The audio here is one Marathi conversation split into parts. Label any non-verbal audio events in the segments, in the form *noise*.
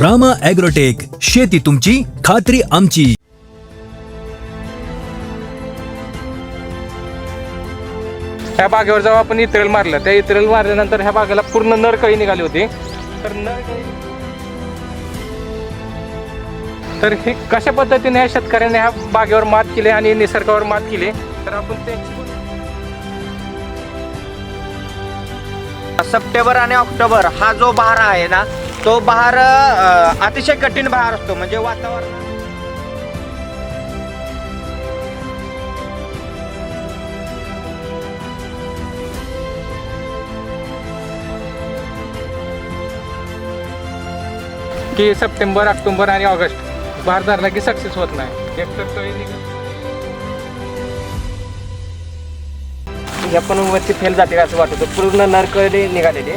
रामा ॲग्रोटेक शेती तुमची खात्री आमची. ह्या बागेवर जेव्हा आपण इतरेल मारलं त्या इतरेल मारल्यानंतर ह्या बागेला पूर्ण नरकळी निघाली होती. तर नरकळी तर हे कशा पद्धतीने ह्या शेतकऱ्याने ह्या बागेवर मात केली आणि निसर्गावर मात केली? तर आपण त्यांची सप्टेंबर आणि ऑक्टोबर हा जो बहार आहे ना तो बहार अ, अतिशय कठीण बहार असतो म्हणजे वातावरण. की सप्टेंबर ऑक्टोबर आणि ऑगस्ट बाहेर धरला की सक्सेस होत नाही. ह्या पण वरती फेल जाते असं वाटत. होतं. पूर्ण नरकळी निघालेली.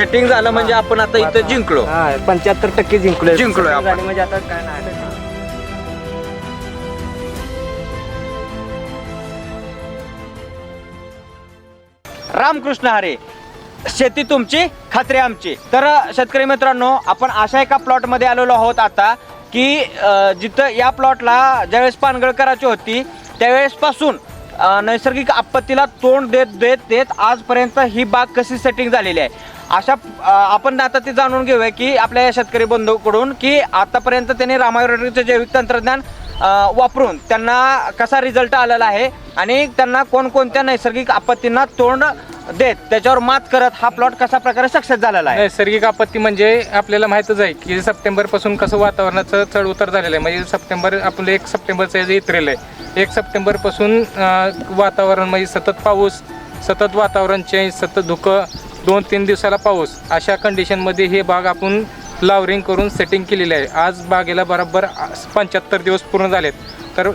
सेटिंग झालं म्हणजे आपण आता इथं जिंकलो. पंच्याहत्तर टक्के जिंकलोय. जिंकलोय आपण. झाली म्हणजे आता काय नाही रामकृष्ण हरे शेती तुमची खात्री आमची. तर शेतकरी मित्रांनो आपण अशा एका प्लॉटमध्ये आलेलो आहोत आता की अ, जिथं या प्लॉटला ज्यावेळेस पानगळ करायची होती त्यावेळेसपासून अ, नैसर्गिक आपत्तीला तोंड देत देत देत आजपर्यंत ही बाग कशी सेटिंग झालेली आहे? अशा आपण आता ते जाणून घेऊया की आपल्या या शेतकरी बंधूकडून की आतापर्यंत त्यांनी रामायरोटेचं जैविक तंत्रज्ञान वापरून त्यांना कसा रिझल्ट आलेला आहे आणि त्यांना कोणकोणत्या नैसर्गिक आपत्तींना तोंड देत त्याच्यावर मात करत हा प्लॉट कशा प्रकारे सक्सेस झालेला आहे? नैसर्गिक आपत्ती म्हणजे आपल्याला माहितच आहे की सप्टेंबरपासून कसं वातावरणाचं चढ उतर झालेलं आहे. म्हणजे सप्टेंबर आपलं एक सप्टेंबरचं जे इतरेल आहे एक सप्टेंबरपासून वातावरण म्हणजे सतत पाऊस सतत वातावरण चेंज सतत धुकं दोन तीन दिवसाला पाऊस. अशा कंडिशनमध्ये हे बाग आपण लावरिंग करून सेटिंग केलेली आहे. आज बागेला बरोबर पंच्याहत्तर दिवस पूर्ण झालेत. तर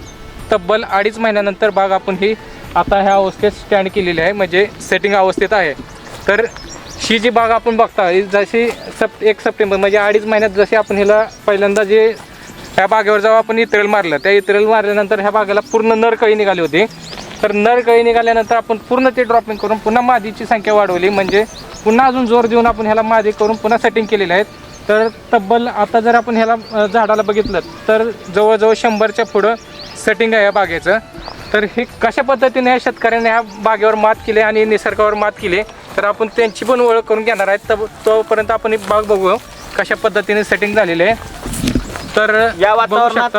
तब्बल अडीच महिन्यानंतर बाग आपण ही आता ह्या अवस्थेत स्टँड केलेली आहे. म्हणजे सेटिंग अवस्थेत आहे. तर ही जी बाग आपण बघता ही जशी सप एक सप्टेंबर म्हणजे अडीच महिन्यात जशी आपण हिला पहिल्यांदा जे ह्या बागेवर जेव्हा आपण इतरेल मारलं त्या इतरेल मारल्यानंतर ह्या बागेला पूर्ण नरकळी निघाली होती. तर नरकळी निघाल्यानंतर आपण पूर्ण ते ड्रॉपिंग करून पुन्हा मादीची संख्या वाढवली. म्हणजे पुन्हा अजून जोर देऊन आपण ह्याला मादी करून पुन्हा सेटिंग केलेले आहेत. तर तब्बल आता जर आपण ह्याला झाडाला बघितलं तर जवळजवळ शंभरच्या पुढं सेटिंग आहे या बागेचं. तर हे कशा पद्धतीने या शेतकऱ्याने ह्या बागेवर मात केली आणि निसर्गावर मात केली तर आपण त्यांची पण ओळख करून घेणार आहेत. तब तोपर्यंत आपण ही बाग बघू कशा पद्धतीने सेटिंग झालेली आहे. तर या. वातावरणात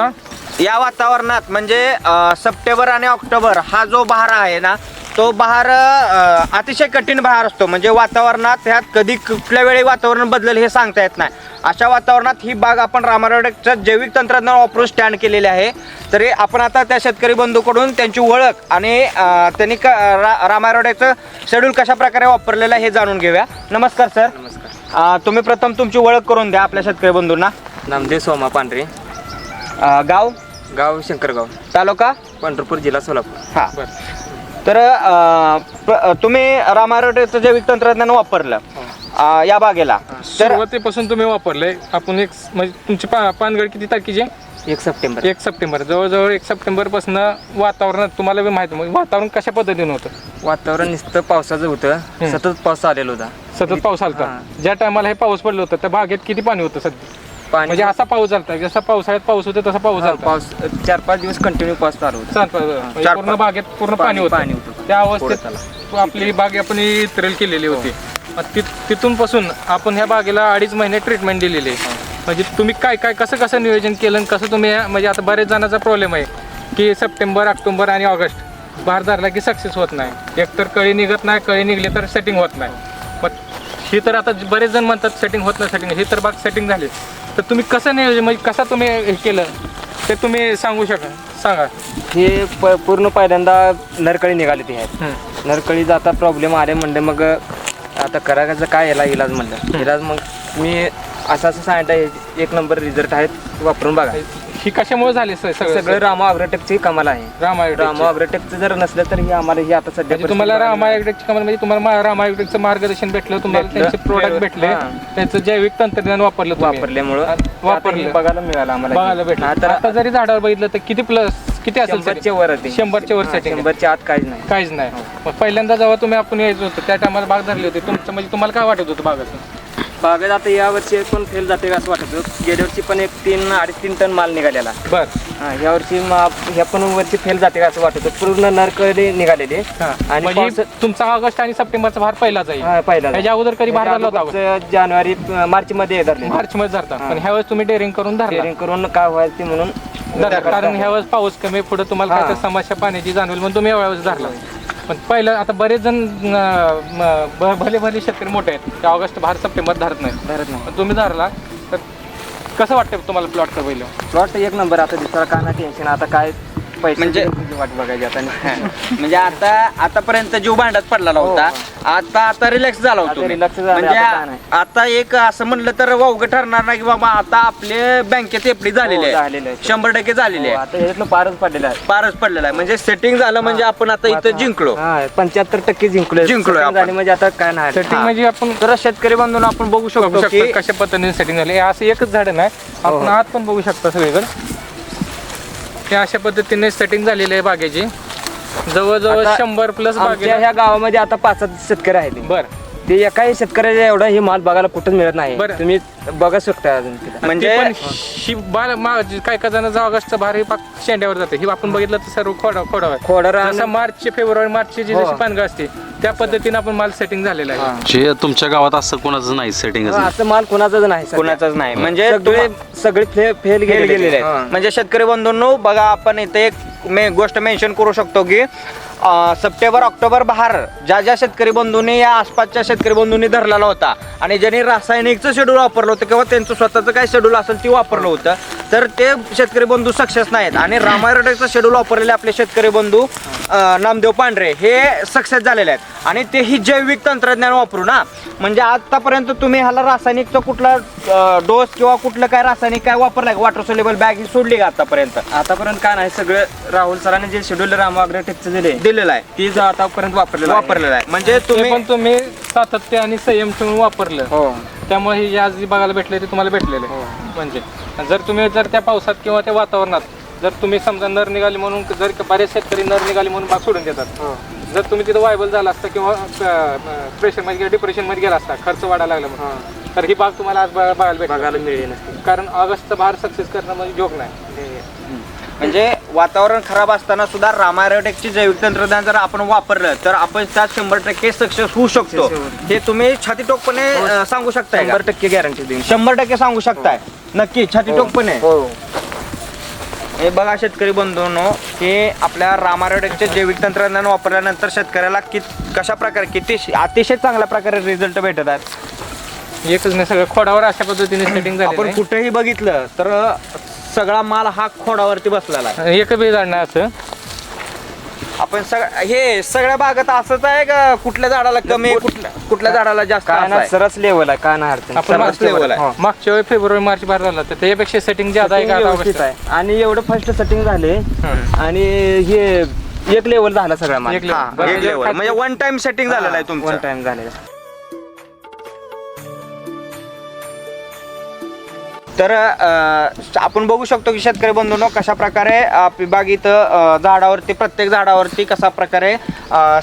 या वातावरणात म्हणजे अ, सप्टेंबर आणि ऑक्टोबर हा जो बहार आहे ना तो बहार अ, अतिशय कठीण बहार असतो. म्हणजे वातावरणात ह्यात कधी कुठल्या वेळी वातावरण बदलेल हे सांगता येत नाही. अशा वातावरणात ही बाग आपण रामारोडेकचं जैविक तंत्रज्ञान वापरून स्टँड केलेली आहे. तरी आपण आता त्या शेतकरी बंधूकडून त्यांची ओळख आणि अ, त्यांनी क रा रामारोडेचं शेड्यूल कशा प्रकारे वापरलेलं आहे हे जाणून घेऊया. नमस्कार सर. नमस्कार. तुम्ही प्रथम तुमची ओळख करून द्या आपल्या शेतकरी बंधूंना. नामदेव सोमा पांढरे. अ, गाव? गाव शंकरगाव. तालुका? पंढरपूर जिल्हा सोलापूर. हा. तर अ, तुम्ही रामारोटेचं जैविक तंत्रज्ञान वापरलं अ, या बागेला. तर सुरुवातीपासून तुम्ही वापरले आपण एक म्हणजे तुमची पा पानगड किती तारखेची? एक सप्टेंबर. एक सप्टेंबर. जवळजवळ एक सप्टेंबरपासून वातावरणात तुम्हाला बी माहिती आहे, वातावरण कशा पद्धतीने होतं? वातावरण नुसतं पावसाचं होतं. सतत पाऊस आलेला होता. सतत पाऊस आलता. हा. ज्या टायमाला हे पाऊस पडलं होतं त्या बागेत किती पाणी होतं सध्या? पाणी म्हणजे असा पाऊस झालता जसा पावसाळ्यात पाऊस होता तसा पाऊस हा, झालता. पाऊस चार पाच दिवस कंटिन्यू पाऊस चालू होता. चालतं, म्हणजे चार पूर्ण बागेत पूर्ण पाणी पाणी- पाणी होतं. होतं. त्या पुढे अवस्थेत आपली बाग आपण इतरेल केलेली होती. मग ति- तिथून पासून आपण ह्या बागेला अडीच महिने ट्रीटमेंट दिलेली आहे. म्हणजे तुम्ही काय काय कसं कसं नियोजन केलं आणि कसं तुम्ही म्हणजे आता बरेच जणांचा प्रॉब्लेम आहे की सप्टेंबर ऑक्टोबर आणि ऑगस्ट बाहेर धरला की सक्सेस होत नाही. एकतर कळी निघत नाही कळी निघली तर सेटिंग होत नाही. मग ही तर आता बरेच जण म्हणतात सेटिंग होत नाही सेटिंग ही तर बाग सेटिंग झाली. तर तुम्ही कसं नियोजन म्हणजे कसं तुम्ही हे केलं? ते तुम्ही सांगू शका सांगा. हे प पूर्ण पहिल्यांदा नरकळी निघाली ती आहेत. नरकळी जाता प्रॉब्लेम आले म्हणलं मग आता करायचं काय याला इलाज म्हणलं. इलाज मग मी असं असं सांगितलं एक नंबर रिझल्ट आहेत वापरून बघा. ही कशामुळे झाली स- सगळं? सगळं रामा अग्रटेकची कमाल आहे. रामायण रामा अग्रटेकचं जर नसलं तर हे आम्हाला हे आता सध्या म्हणजे तुम्हाला परिस्थिती रामायग्रेटची कमाल म्हणजे तुम्हाला रामायग्रेटचं मार्गदर्शन भेटलं तुम्हाला भेटलं. त्यांचे प्रोडक्ट भेटले हा. त्यांचं जैविक तंत्रज्ञान वापरलं तुम्ही. वापरल्यामुळं. वापरलं हे बघायला मिळालं आम्हाला बघायला भेटलं. हा, तर आता जरी झाडावर बघितलं तर किती प्लस किती असेल शंभरच्या वर आहे ते. शंभरच्या वर हा, शंभरच्या आत काहीच नाही. काहीच नाही. मग पहिल्यांदा जेव्हा तुम्ही आपण यायचं होतं त्या टायमाला बाग धरली होती. तुमचं म्हणजे तुम्हाला काय वाटत होतं बागाचं? बागेत आता या वर्षी पण फेल जाते असं वाटत होतं. गेल्या वर्षी पण एक तीन अडीच तीन टन माल निघालेला. बर. हा, या वर्षी मा- ह्या पण वर्षी फेल जाते असं वाटत होतं. पूर्ण नरकडे निघालेले. आणि म्हणजे पावसात- तुमचा ऑगस्ट आणि सप्टेंबरचा भार पहिला जाईल. हा, पहिला ह्याच्या अगोदर कधी भार झाला होता अगोदरचं जानेवारी मार्च मध्ये धरले मार्च मध्ये धरता पण ह्यावेळेस तुम्ही डेअरिंग करून धरला. करून काय व्हायचं ते म्हणून धरला. कारण ह्यावेळेस पाऊस कमी पुढे तुम्हाला काय समस्या पाण्याची जाणवेल म्हणून तुम्ही यावेळेस धरला. पण पहिलं आता बरेच जण अं, म- भ- भले भले शेतकरी मोठे आहेत ते ऑगस्ट भार सप्टेंबर धरत नाहीत. धरत नाही. पण तुम्ही धरला तर कसं वाटतं तुम्हाला प्लॉट तर पहिलं? प्लॉट एक नंबर आता दुसरा काय नाही टेन्शन आता काय पैसे म्हणजे- वाट बघायची आता. *laughs* म्हणजे आता आतापर्यंत जीव भांड्यात पडलेला होता. आता आता रिलॅक्स झाला हो. आता होतो relax झाले, म्हणजे आता काय नाही. आता एक असं म्हणलं तर वावगं ठरणार नाही की बाबा आता आपले बँकेत एफडी झालेली हो, आहे झालेलं आहे. शंभर टक्के झालेली हो, आहे आता पारच पडलेला आहे. पारच पडलेला आहे. म्हणजे सेटिंग झालं म्हणजे आपण आता इथं जिंकलो. पंच्याहत्तर टक्के जिंकलोय. Setting आपण. झाली म्हणजे आता काय नाही. सेटिंग म्हणजे आपण तर शेतकरी बांधून आपण बघू बघू शकतो शकतो की कशा पद्धतीने सेटिंग झाली. असं एकच झाड नाही आपण आत पण बघू शकता सगळीकडे. हे अशा पद्धतीने सेटिंग झालेली आहे बागेची. जवळजवळ आता शंभर प्लस आमच्या बागेला ह्या गावामध्ये आता पाच सात शेतकरी आहेत. बर. ते एकाही शेतकऱ्याच्या एवढा ही माल बघायला कुठंच मिळत नाही. बरं. तुम्ही बघा शकता अजून तिथं. म्हणजे पण ही बाल मा- काय काय भार हे पाक शेंड्यावर जाते. ही आपण बघितलं तर सर्व खोडा खोडावर खोडा आणि- जसं मार्च फेब्रुवारी मार्चची जी हो. जशी पानगळ असते त्या पद्धतीने आपण माल सेटिंग झालेला आहे. जे तुमच्या गावात असं कोणाचं नाही सेटिंग असं माल कुणाचाच नाही सध्या. कुणाचाच नाही. म्हणजे सगळे सगळे फेल फेल फेल गेलेले गेलेले आहेत. म्हणजे शेतकरी बंधूंनो बघा आपण इथे एक मे गोष्ट मेन्शन करू शकतो की सप्टेंबर ऑक्टोबर बहार ज्या ज्या शेतकरी बंधूंनी या आसपासच्या शेतकरी बंधूंनी धरलेला होता आणि ज्यांनी रासायनिकचं शेड्यूल वापरलं होतं किंवा त्यांचं स्वतःचं काय शेड्यूल असेल ते वापरलं होतं तर ते शेतकरी बंधू सक्सेस नाहीत. आणि रामायरोटेकचं शेड्यूल वापरलेले आपले शेतकरी बंधू नामदेव पांढरे हे सक्सेस झालेले आहेत. आणि तेही जैविक तंत्रज्ञान वापरू ना म्हणजे आतापर्यंत तुम्ही ह्याला रासायनिकचं कुठला डोस किंवा कुठलं काय रासायनिक काय वापरलाय वॉटर सोलेबल बॅग ही सोडली का आतापर्यंत आतापर्यंत काय नाही. सगळं राहुल सरांनी जे शेड्यूल राम टेकचं दिले दिलेलं आहे. ती जो आतापर्यंत वापरलेलं. वापरलेलं आहे. म्हणजे तुम्ही पण तुम्ही सातत्य आणि संयम ठेवून वापरलं. हो. त्यामुळे हे जे आज जे बघायला भेटले ते तुम्हाला भेटलेले. म्हणजे. जर तुम्ही जर त्या पावसात किंवा त्या वातावरणात जर तुम्ही समजा नर निघाली म्हणून जर बरेच शेतकरी नर निघाली म्हणून बाग सोडून देतात. जर तुम्ही तिथं वायबल झाला असता किंवा प्रेशरमध्ये किंवा डिप्रेशनमध्ये गेला असता खर्च वाढायला लागला म्हणून तर ही बाग तुम्हाला आज बघा- बघायला भेटेल कारण ऑगस्टचा भार सक्सेस करणं म्हणजे जोक नाही. म्हणजे वातावरण खराब असताना सुद्धा रामायरोटेकची जैविक तंत्रज्ञान जर आपण वापरलं तर आपण त्यात शंभर टक्के सक्सेस होऊ शकतो. हे तुम्ही छातीटोकपणे अं, सांगू शकताय का? शंभर टक्के गॅरंटी देईन. शंभर टक्के सांगू शकताय. नक्की छातीटोकपणे. हो. हे बघा शेतकरी बंधूंनो की आपल्या रामारोटेकचे जैविक तंत्रज्ञान वापरल्यानंतर शेतकऱ्याला कि कशा प्रकारे किती अतिशय चांगल्या प्रकारे रिझल्ट भेटत आहेत. एकच नाही सगळं खोडावर अशा पद्धतीने सेटिंग आपण झालं कुठेही बघितलं तर सगळा माल हा खोडावरती बसलेला आहे. एक बी झाड नाही असं. आपण सग हे सगळ्या बागात असंच आहे का कुठल्या झाडाला कमी कुठल्या कुठल्या झाडाला जास्त काय असं ना आहे? सरस लेवल आहे काय ना अडचण. आपण मागच्या level आहे. हो, मागच्या वेळी फेब्रुवारी मार्च बार झाला तर त्याच्यापेक्षा सेटिंग ज्यादा आहे का आता व्यवस्थित ऑगस्ट आहे. आणि एवढं फर्स्ट सेटिंग झाले आणि हे एक लेवल झाला सगळा माल. एक level. हा, बरं, एक जे level. खाली- म्हणजे वन टाइम सेटिंग झालेलं आहे वन तुमचं टाइम झालेला. तर अं, आपण बघू शकतो की शेतकरी बंधूंनो कशा प्रकारे आपली बाग इथं अं, झाडावरती प्रत्येक झाडावरती कशा प्रकारे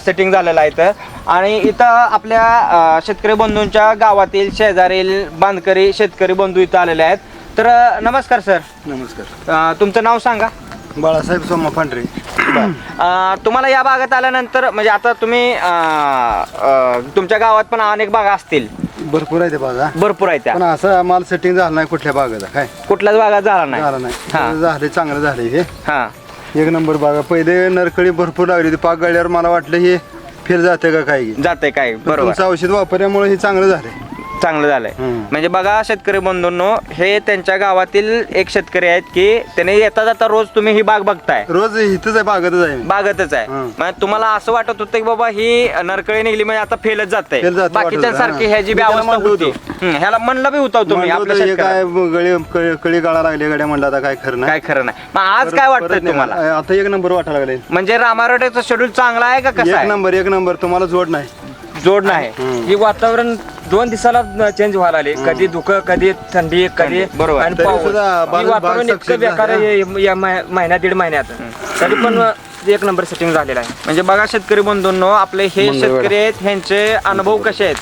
सेटिंग झालेलं आहे इथं. आणि इथं आपल्या अं, शेतकरी बंधूंच्या गावातील शेजारील बांधकरी शेतकरी बंधू इथं आलेले आहेत. तर अं, नमस्कार सर. नमस्कार अं, तुमचं नाव सांगा. बाळासाहेब सोमा पांढरे. अं, तुम्हाला या भागात आल्यानंतर म्हणजे आता तुम्ही अं, अं, तुमच्या गावात पण अनेक बागा असतील. भरपूर आहे ते बागा. भरपूर आहेत त्या. पण असं माल सेटिंग झालं नाही कुठल्या बागाचा काय? कुठल्याच भागात झाला नाही. झालं हा. नाही झाले चांगलं झाले हे. हा. एक नंबर बागा. पहिले नरकळी भरपूर लागली होती. पाक गळल्यावर मला वाटलं हे फेल जाते का काय? जाते काय? बरोबर. तुमचं औषध वापरल्यामुळे हे चांगलं झालंय. चांगलं झालंय. म्हणजे बघा शेतकरी बंधूंनो हे त्यांच्या गावातील एक शेतकरी आहेत की त्याने येता जाता रोज तुम्ही ही बाग बघताय रोज इथंच आहे बागातच आहे. बागतच आहे. म्हणजे तुम्हाला असं वाटत होतं की बाबा ही नरकळी निघली म्हणजे आता फेलच जाते फेल जाते वाटत होतं, बाकीच्यांसारखी हा. ह्याची बी त्याला अवस्था म्हणलो होती ह्याला म्हणलं बी होता तुम्ही म्हणलं आपल्या होतं, हे शेतकऱ्याला. काय गळी कळी- कळी गाळा लागली गाड्या म्हणलं आता काय खरं काय नाही खरं नाही मग आज काय परत वाटतंय नाही. तुम्हाला आता एक नंबर वाटायला लागले म्हणजे रामारोटेचा शेड्यूल चांगला आहे का कसं एक आहे नंबर एक नंबर तुम्हाला जोड नाही जोड नाही. हे वातावरण दोन दिवसाला चेंज व्हायला आले कधी धुकं कधी थंडी कधी बरोबर. आणि तरी पाऊस. सुद्धा हे बाग- वातावरण बाग इतकं success बेकार झालं. आहे या मह- महिन्यात दीड महिन्यात. तरी पण एक नंबर सेटिंग झालेला आहे. म्हणजे बघा शेतकरी बंधूंनो आपले हे. शेतकरी आहेत ह्यांचे अनुभव कसे आहेत?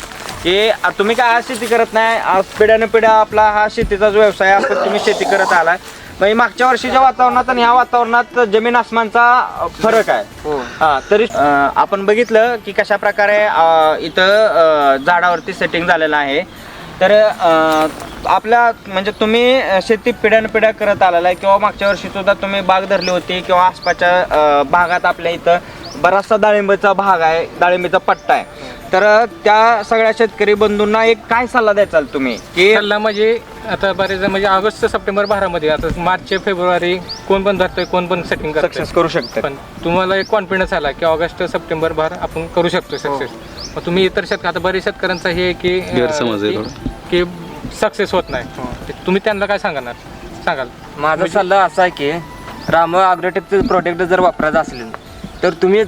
की आ- तुम्ही काय आज शेती करत नाही? आज पिढ्याने पिढ्या आपला हा शेतीचा जो व्यवसाय आहे तुम्ही शेती करत आलाय. म्हणजे मागच्या वर्षीच्या वातावरणात आणि ह्या वातावरणात जमीन आसमानचा फरक आहे. हा. तरी अ, आपण बघितलं की कशा प्रकारे अ, इथं अ, झाडावरती सेटिंग झालेलं आहे. तर अ, आपल्या म्हणजे तुम्ही अ, शेती पिढ्यान पिढ्या करत आलेला आहे किंवा मागच्या वर्षी सुद्धा तुम्ही बाग धरली होती किंवा आसपासच्या अ, भागात आपल्या इथं बराचसा डाळिंबीचा भाग आहे डाळिंबीचा पट्टा आहे. तर अ, त्या सगळ्या शेतकरी बंधूंना एक काय सल्ला द्याचाल तुम्ही? की सल्ला म्हणजे आता बरेच जण म्हणजे ऑगस्ट सप्टेंबर बारामध्ये आता मार्च फेब्रुवारी कोण पण धरतोय कोण पण सेटिंग करतोय. सक्सेस करू शकता पण तुम्हाला एक कॉन्फिडन्स आला की ऑगस्ट सप्टेंबर भर आपण करू शकतो सक्सेस मग तुम्ही इतर शेतक आता बरेच शेतकऱ्यांचं हे आहे की अं, गैरसमज आहे की- की सक्सेस होत नाही. तुम्ही त्यांना काय सांगणार? सांगाल. माझा सल्ला असा आहे की राम अग्रोटेकचं प्रोडक्ट जर वापरायचं असेल तर तुम्ही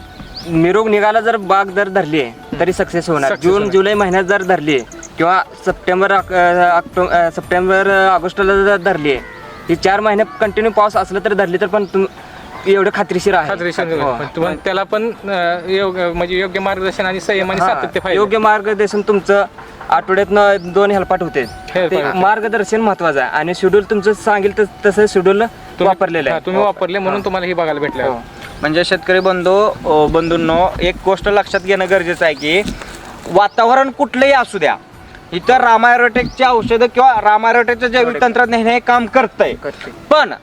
निरोग निघाला जर बाग जर धरली आहे तरी सक्सेस होणार. Success जून होणार. जुलै महिन्यात जर धरली आहे किंवा सप्टेंबर ऑक- ऑक्टो अं, सप्टेंबर ऑगस्टला जर धरली आहे ही चार महिने कंटिन्यू पाऊस असलं तर धरली तर पण तुम एवढं खात्रीशीर आहे. हो. पण तुम्हाला त्याला पण अं, योग्य म्हणजे योग्य मार्गदर्शन आणि संयम आणि हा, सातत्य पाहिजे. योग्य मार्गदर्शन तुमचं आठवड्यात दोन हेलपाट होते. ते. मार्गदर्शन महत्वाचं आहे. आणि शेड्यूल तुमचं सांगेल तर तसं शेड्यूल वापरलेलं हा, आहे तुम्ही वापरले म्हणून तुम्हाला हे बघायला भेटलं. हो. म्हणजे शेतकरी बंधू अ, बंधूंनो एक गोष्ट लक्षात घेणं गरजेचं आहे की वातावरण कुठलंही असू द्या इतर रामायरोटेकची औषधं किंवा रामायरोटेकचं जैविक तंत्रज्ञान हे काम करतंय. करते. पण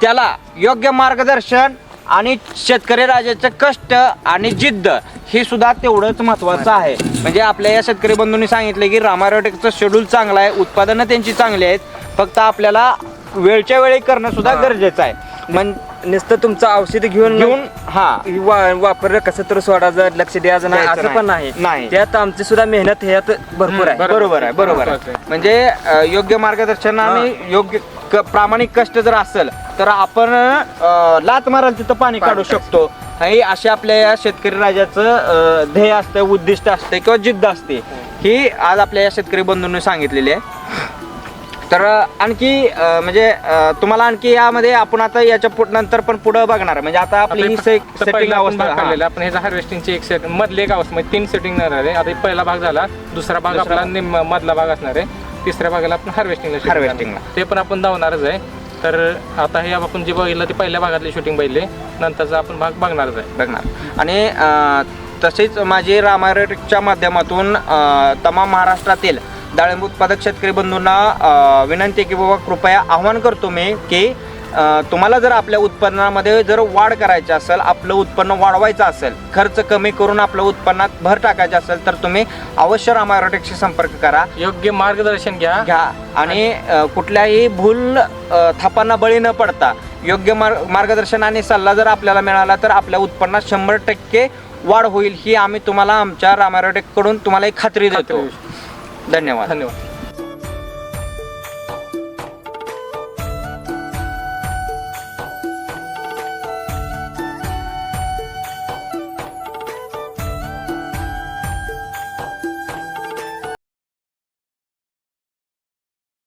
त्याला योग्य मार्गदर्शन आणि शेतकरी राजाचं कष्ट आणि जिद्द हे सुद्धा तेवढंच महत्वाचं आहे. म्हणजे आपल्या या शेतकरी बंधूंनी सांगितलं की रामायरोटेकचं शेड्यूल चांगलं आहे उत्पादनं त्यांची चांगली आहेत फक्त आपल्याला वेळच्या वेळी करणं सुद्धा गरजेचं आहे. म्हण नुसतं तुमचं औषध घेऊन घेऊन हा. वा- वापरलं कसं तर सोडायचं लक्ष द्यायचं नाही असं पण नाही. त्यात आमची सुद्धा मेहनत ह्यात भरपूर आहे. बरोबर. आहे बरोबर आहे. म्हणजे योग्य मार्गदर्शन आणि योग्य क- प्रामाणिक कष्ट जर असेल तर आपण अ, लात माराल तिथं पाणी काढू शकतो. हे असे आपल्या या शेतकरी राजाचं अ, ध्येय असतं उद्दिष्ट असते किंवा जिद्द असते. ही आज आपल्या या शेतकरी बंधूंनी सांगितलेली आहे. तर आणखी अ, म्हणजे अ, तुम्हाला आणखी यामध्ये आपण आता याच्या पुढ- नंतर पण पुढे बघणार म्हणजे आता आपली ही पहिला आपण अवस्था भाग हा. काढलेला आपण ह्याचा हार्वेस्टिंगची एक सेट मधले एक अवस्था म्हणजे तीन सेटिंग आहे. आता पहिला भाग झाला दुसरा भाग आपला निम्म- मधला भाग असणार आहे. तिसऱ्या भागाला आपण हार्वेस्टिंगला Harvesting ला. ते पण आपण धावणारच आहे. तर आता हे आपण जे बघितलं ते पहिल्या भागातली शूटिंग बघितले नंतरचा आपण भाग बघणारच आहे. बघणार. आणि अ, तसेच माझी रामायणच्या माध्यमातून अ, तमाम महाराष्ट्रातील डाळिंब उत्पादक शेतकरी बंधूंना अ, विनंती आहे की बाबा कृपया आव्हान करतो मी की तुम्हाला जर आपल्या उत्पन्नामध्ये जर वाढ करायची असेल आपलं उत्पन्न वाढवायचं असेल खर्च कमी करून आपलं उत्पन्नात भर टाकायचे असेल तर तुम्ही अवश्य रामायरोटेकशी संपर्क करा. योग्य मार्गदर्शन घ्या. घ्या. आणि कुठल्याही भूल थापांना बळी न पडता योग्य मार्ग मार्गदर्शन आणि सल्ला जर आपल्याला मिळाला तर आपल्या उत्पन्नात शंभर टक्के वाढ होईल ही आम्ही तुम्हाला आमच्या रामारोटेककडून तुम्हाला एक खात्री देतो. धन्यवाद. धन्यवाद.